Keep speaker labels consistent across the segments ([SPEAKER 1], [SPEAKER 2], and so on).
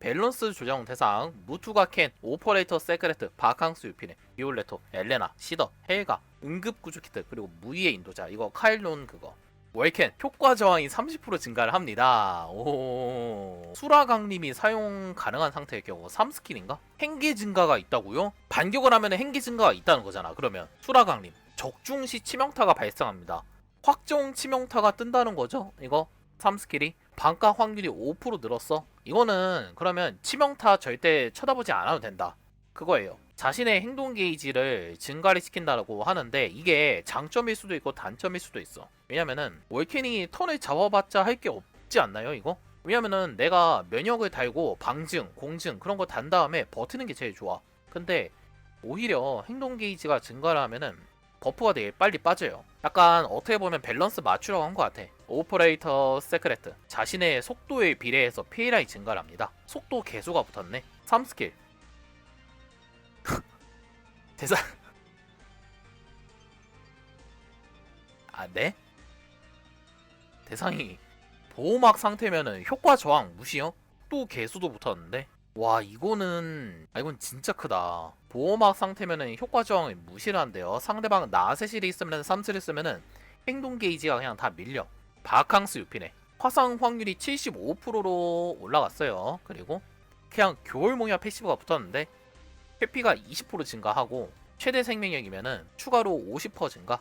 [SPEAKER 1] 밸런스 조정 대상 무투가 켄 오퍼레이터 세크레트 바캉스 유피네 비올레토 엘레나 시더 헬가 응급 구조 키트 그리고 무의의 인도자 이거 카일론 그거 월켄 효과 저항이 30% 증가를 합니다. 오 수라강림이 사용 가능한 상태의 경우 3스킬인가? 행기 증가가 있다고요? 반격을 하면 행기 증가가 있다는 거잖아. 그러면 수라강림 적중 시 치명타가 발생합니다. 확정 치명타가 뜬다는 거죠. 이거 3스킬이 반가 확률이 5% 늘었어. 이거는 그러면 치명타 절대 쳐다보지 않아도 된다. 그거예요. 자신의 행동 게이지를 증가를 시킨다고 하는데 이게 장점일 수도 있고 단점일 수도 있어. 왜냐면은 월켄이 턴을 잡아봤자 할 게 없지 않나요, 이거? 왜냐면은 내가 면역을 달고 방증, 공증 그런 거 단 다음에 버티는 게 제일 좋아. 근데 오히려 행동 게이지가 증가를 하면은 버프가 되게 빨리 빠져요. 약간 어떻게 보면 밸런스 맞추려고 한 것 같아. 오퍼레이터 세크레트 자신의 속도에 비례해서 피해량이 증가를 합니다. 속도 개수가 붙었네. 3스킬 대상 아 네? 대상이 보호막 상태면은 효과 저항 무시요? 또 개수도 붙었는데 와 이거는 아 이건 진짜 크다. 보호막 상태면은 효과 저항을 무시를 한대요. 상대방 나세실이 있으면 3스를 쓰면은 행동 게이지가 그냥 다 밀려. 바캉스 유피네. 화상 확률이 75%로 올라갔어요. 그리고 그냥 교월몽야 패시브가 붙었는데 회피가 20% 증가하고 최대 생명력이면은 추가로 50% 증가.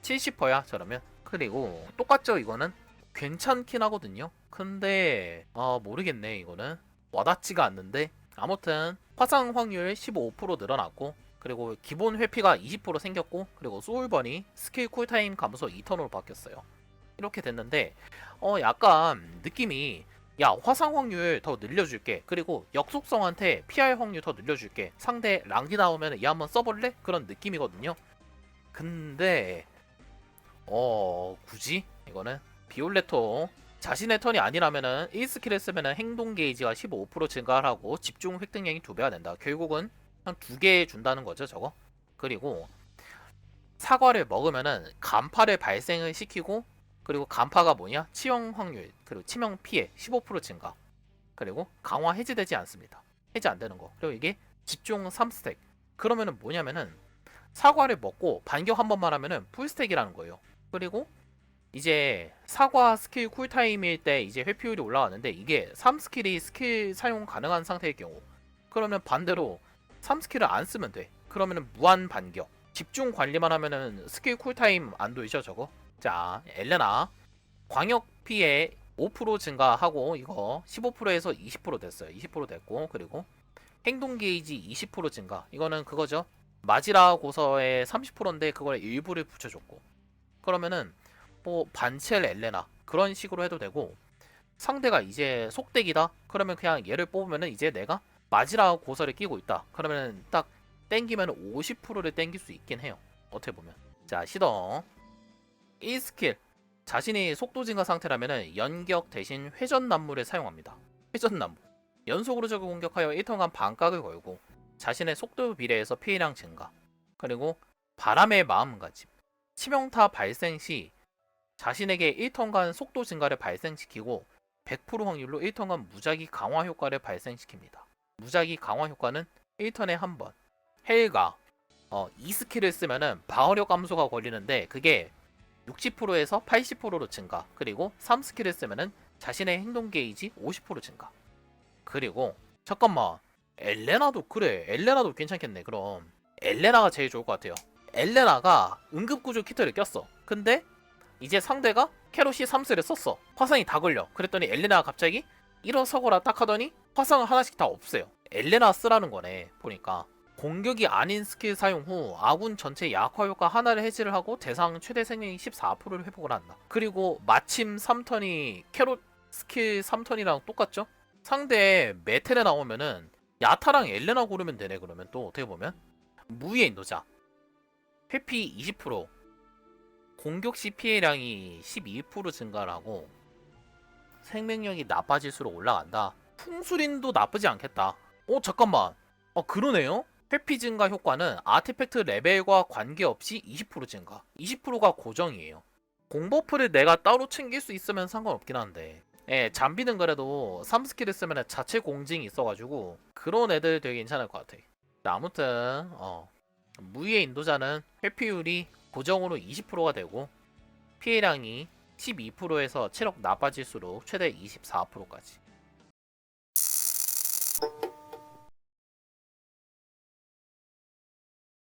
[SPEAKER 1] 70%야 저러면. 그리고 똑같죠 이거는? 괜찮긴 하거든요. 근데 아 모르겠네 이거는 와닿지가 않는데 아무튼 화상 확률 15% 늘어났고 그리고 기본 회피가 20% 생겼고 그리고 소울번이 스킬 쿨타임 감소 2턴으로 바뀌었어요. 이렇게 됐는데 어 약간 느낌이 야 화상 확률 더 늘려줄게. 그리고 역속성한테 PR 확률 더 늘려줄게. 상대 랑디 나오면 얘 한번 써볼래? 그런 느낌이거든요. 근데 어 굳이? 이거는 비올레토 자신의 턴이 아니라면은 1스킬을 쓰면은 행동 게이지가 15% 증가하고 집중 획득량이 2배가 된다 결국은 한두개 준다는 거죠 저거 그리고 사과를 먹으면은 간파를 발생을 시키고 그리고 간파가 뭐냐? 치명 확률, 그리고 치명 피해 15% 증가. 그리고 강화 해제되지 않습니다. 해제 안 되는 거. 그리고 이게 집중 3스택. 그러면은 뭐냐면은 사과를 먹고 반격 한 번만 하면은 풀스택이라는 거예요. 그리고 이제 사과 스킬 쿨타임일 때 이제 회피율이 올라가는데 이게 3스킬이 스킬 사용 가능한 상태의 경우 그러면 반대로 3스킬을 안 쓰면 돼. 그러면은 무한 반격. 집중 관리만 하면은 스킬 쿨타임 안 도이죠 저거? 자, 엘레나 광역 피해 5% 증가하고 이거 15%에서 20% 됐어요. 20% 됐고 그리고 행동 게이지 20% 증가. 이거는 그거죠. 마지라 고서의 30%인데 그걸 일부를 붙여줬고 그러면은 뭐 반첼 엘레나 그런 식으로 해도 되고 상대가 이제 속덱이다. 그러면 그냥 얘를 뽑으면은 이제 내가 마지라 고서를 끼고 있다. 그러면은 딱 땡기면 50%를 땡길 수 있긴 해요. 어떻게 보면. 자, 시더 1스킬 자신이 속도 증가 상태라면 연격 대신 회전 난물을 사용합니다. 회전 난물 연속으로 적을 공격하여 1턴간 반각을 걸고 자신의 속도 비례해서 피해량 증가 그리고 바람의 마음가짐 치명타 발생 시 자신에게 1턴간 속도 증가를 발생시키고 100% 확률로 1턴간 무작위 강화 효과를 발생시킵니다. 무작위 강화 효과는 1턴에 한 번. 헬가 어, 2스킬을 쓰면은 방어력 감소가 걸리는데 그게 60%에서 80%로 증가. 그리고 3 스킬을 쓰면은 자신의 행동 게이지 50% 증가. 그리고 잠깐만. 엘레나도 그래. 엘레나도 괜찮겠네. 그럼 엘레나가 제일 좋을 것 같아요. 엘레나가 응급구조 키트를 꼈어. 근데 이제 상대가 캐롯이 3스를 썼어. 화상이 다 걸려. 그랬더니 엘레나가 갑자기 일어서거라 딱 하더니 화상을 하나씩 다 없애요. 엘레나 쓰라는 거네. 보니까. 공격이 아닌 스킬 사용 후 아군 전체 약화 효과 하나를 해지를 하고 대상 최대 생명이 14%를 회복을 한다. 그리고 마침 3턴이 캐롯 스킬 3턴이랑 똑같죠? 상대 메텔에 나오면은 야타랑 엘레나 고르면 되네 그러면 또 어떻게 보면 무의 인도자 회피 20% 공격 시 피해량이 12% 증가를 하고 생명력이 나빠질수록 올라간다. 풍수린도 나쁘지 않겠다. 어 잠깐만. 어 그러네요. 회피 증가 효과는 아티팩트 레벨과 관계없이 20% 증가. 20%가 고정이에요. 공버프를 내가 따로 챙길 수 있으면 상관없긴 한데 예, 잠비는 그래도 3스킬을 쓰면 자체 공징이 있어가지고 그런 애들 되게 괜찮을 것 같아. 자, 아무튼 어, 무위의 인도자는 회피율이 고정으로 20%가 되고 피해량이 12%에서 체력 나빠질수록 최대 24%까지.